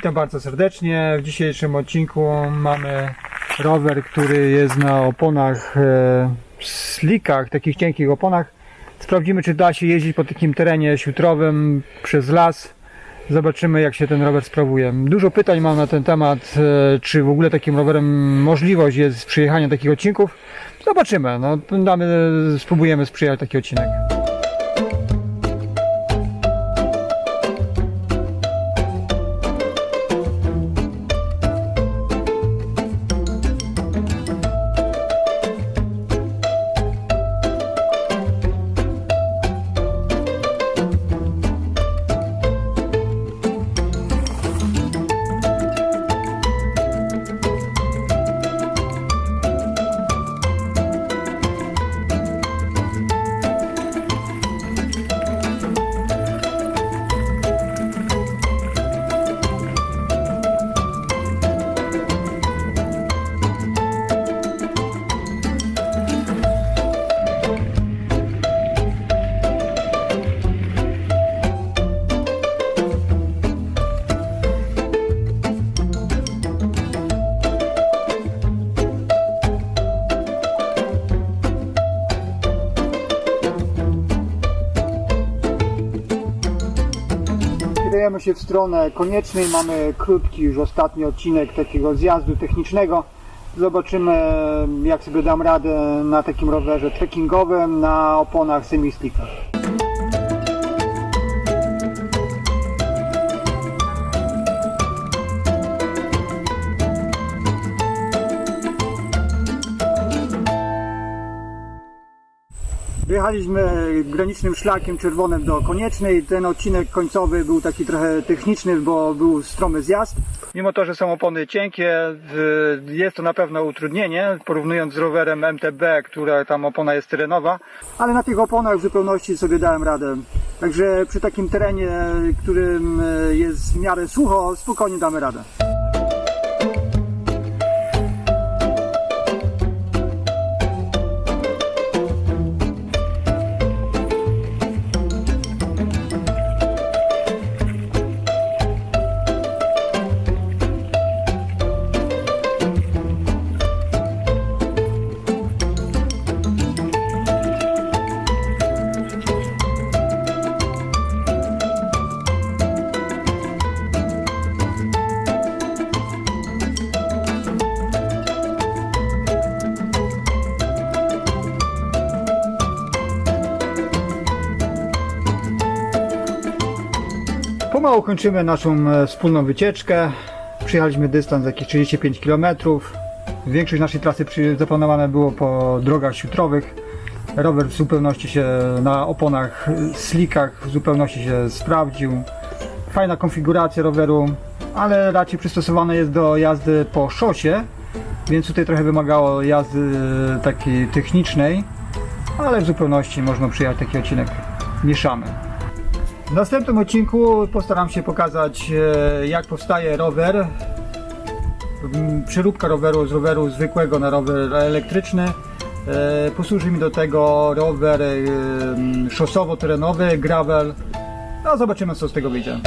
Witam bardzo serdecznie. W dzisiejszym odcinku mamy rower, który jest na oponach, e, slikach, takich cienkich oponach. Sprawdzimy, czy da się jeździć po takim terenie siutrowym przez las. Zobaczymy, jak się ten rower sprawuje. Dużo pytań mam na ten temat, e, czy w ogóle takim rowerem możliwość jest przyjechania takich odcinków. Zobaczymy. No, damy, spróbujemy sprzyjać taki odcinek. Kierujemy się w stronę koniecznej. Mamy krótki już ostatni odcinek takiego zjazdu technicznego. Zobaczymy jak sobie dam radę na takim rowerze trekkingowym na oponach semi-slickach. Wyjechaliśmy granicznym szlakiem czerwonym do Koniecznej. Ten odcinek końcowy był taki trochę techniczny, bo był stromy zjazd. Mimo to, że są opony cienkie, jest to na pewno utrudnienie, porównując z rowerem MTB, która tam opona jest terenowa. Ale na tych oponach w zupełności sobie dałem radę. Także przy takim terenie, którym jest w miarę sucho, spokojnie damy radę. Pomału kończymy naszą e, wspólną wycieczkę. Przyjechaliśmy dystans jakieś 35 km. Większość naszej trasy zaplanowane było po drogach siutrowych. Rower w zupełności się na oponach e, slickach w zupełności się sprawdził. Fajna konfiguracja roweru, ale raczej przystosowany jest do jazdy po szosie, więc tutaj trochę wymagało jazdy e, takiej technicznej, ale w zupełności można przyjechać taki odcinek. Mieszamy. W następnym odcinku postaram się pokazać e, jak powstaje rower. Mm, Przeróbka roweru z roweru zwykłego na rower elektryczny. E, Posłuży mi do tego rower e, mm, szosowo-terenowy, gravel. No zobaczymy co z tego wyjdzie.